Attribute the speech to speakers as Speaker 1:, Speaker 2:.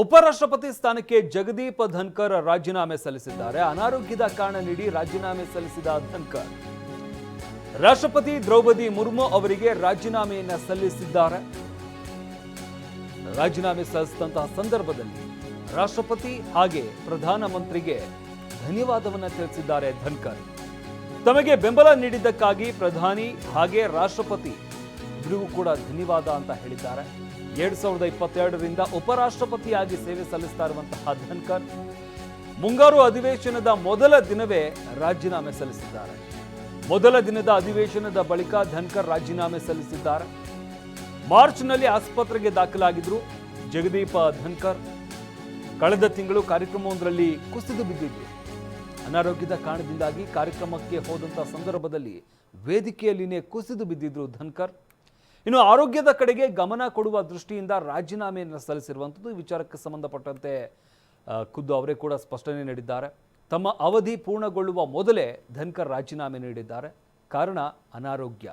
Speaker 1: ಉಪರಾಷ್ಟ್ರಪತಿ ಸ್ಥಾನಕ್ಕೆ ಜಗದೀಪ್ ಧನ್ಕರ್ ರಾಜೀನಾಮೆ ಸಲ್ಲಿಸಿದ್ದಾರೆ. ಅನಾರೋಗ್ಯದ ಕಾರಣ ನೀಡಿ ರಾಜೀನಾಮೆ ಸಲ್ಲಿಸಿದ ಧನ್ಕರ್. ರಾಷ್ಟ್ರಪತಿ ದ್ರೌಪದಿ ಮುರ್ಮು ಅವರಿಗೆ ರಾಜೀನಾಮೆಯನ್ನು ಸಲ್ಲಿಸಿದ್ದಾರೆ. ರಾಜೀನಾಮೆ ಸಲ್ಲಿಸಿದಂತಹ ಸಂದರ್ಭದಲ್ಲಿ ರಾಷ್ಟ್ರಪತಿ ಹಾಗೆ ಪ್ರಧಾನಮಂತ್ರಿಗೆ ಧನ್ಯವಾದವನ್ನು ತಿಳಿಸಿದ್ದಾರೆ ಧನ್ಕರ್. ತಮಗೆ ಬೆಂಬಲ ನೀಡಿದ್ದಕ್ಕಾಗಿ ಪ್ರಧಾನಿ ಹಾಗೆ ರಾಷ್ಟ್ರಪತಿ ಇಬ್ಬರಿಗೂ ಕೂಡ ಧನ್ಯವಾದ ಅಂತ ಹೇಳಿದ್ದಾರೆ. ಎರಡ್ ಸಾವಿರದ ಇಪ್ಪತ್ತೆರಡರಿಂದ ಉಪರಾಷ್ಟ್ರಪತಿಯಾಗಿ ಸೇವೆ ಸಲ್ಲಿಸ್ತಾ ಇರುವಂತಹ ಧನ್ಕರ್ ಮುಂಗಾರು ಅಧಿವೇಶನದ ಮೊದಲ ದಿನವೇ ರಾಜೀನಾಮೆ ಸಲ್ಲಿಸಿದ್ದಾರೆ. ಮೊದಲ ದಿನದ ಅಧಿವೇಶನದ ಬಳಿಕ ಧನ್ಕರ್ ರಾಜೀನಾಮೆ ಸಲ್ಲಿಸಿದ್ದಾರೆ. ಮಾರ್ಚ್ನಲ್ಲಿ ಆಸ್ಪತ್ರೆಗೆ ದಾಖಲಾಗಿದ್ರು ಜಗದೀಪ ಧನ್ಕರ್. ಕಳೆದ ತಿಂಗಳು ಕಾರ್ಯಕ್ರಮವೊಂದರಲ್ಲಿ ಕುಸಿದು ಬಿದ್ದಿದ್ರು ಅನಾರೋಗ್ಯದ ಕಾರಣದಿಂದಾಗಿ ಕಾರ್ಯಕ್ರಮಕ್ಕೆ ಹೋದಂಥ ಸಂದರ್ಭದಲ್ಲಿ ವೇದಿಕೆಯಲ್ಲಿನೇ ಕುಸಿದು ಬಿದ್ದಿದ್ರು ಧನ್ಕರ್. ಇನ್ನು ಆರೋಗ್ಯದ ಕಡೆಗೆ ಗಮನ ಕೊಡುವ ದೃಷ್ಟಿಯಿಂದ ರಾಜೀನಾಮೆಯನ್ನು ಸಲ್ಲಿಸಿರುವಂಥದ್ದು ವಿಚಾರಕ್ಕೆ ಸಂಬಂಧಪಟ್ಟಂತೆ ಖುದ್ದು ಅವರೇ ಕೂಡ ಸ್ಪಷ್ಟನೆ ನೀಡಿದ್ದಾರೆ. ತಮ್ಮ ಅವಧಿ ಪೂರ್ಣಗೊಳ್ಳುವ ಮೊದಲೇ ಧನ್ಕರ್ ರಾಜೀನಾಮೆ ನೀಡಿದ್ದಾರೆ. ಕಾರಣ ಅನಾರೋಗ್ಯ.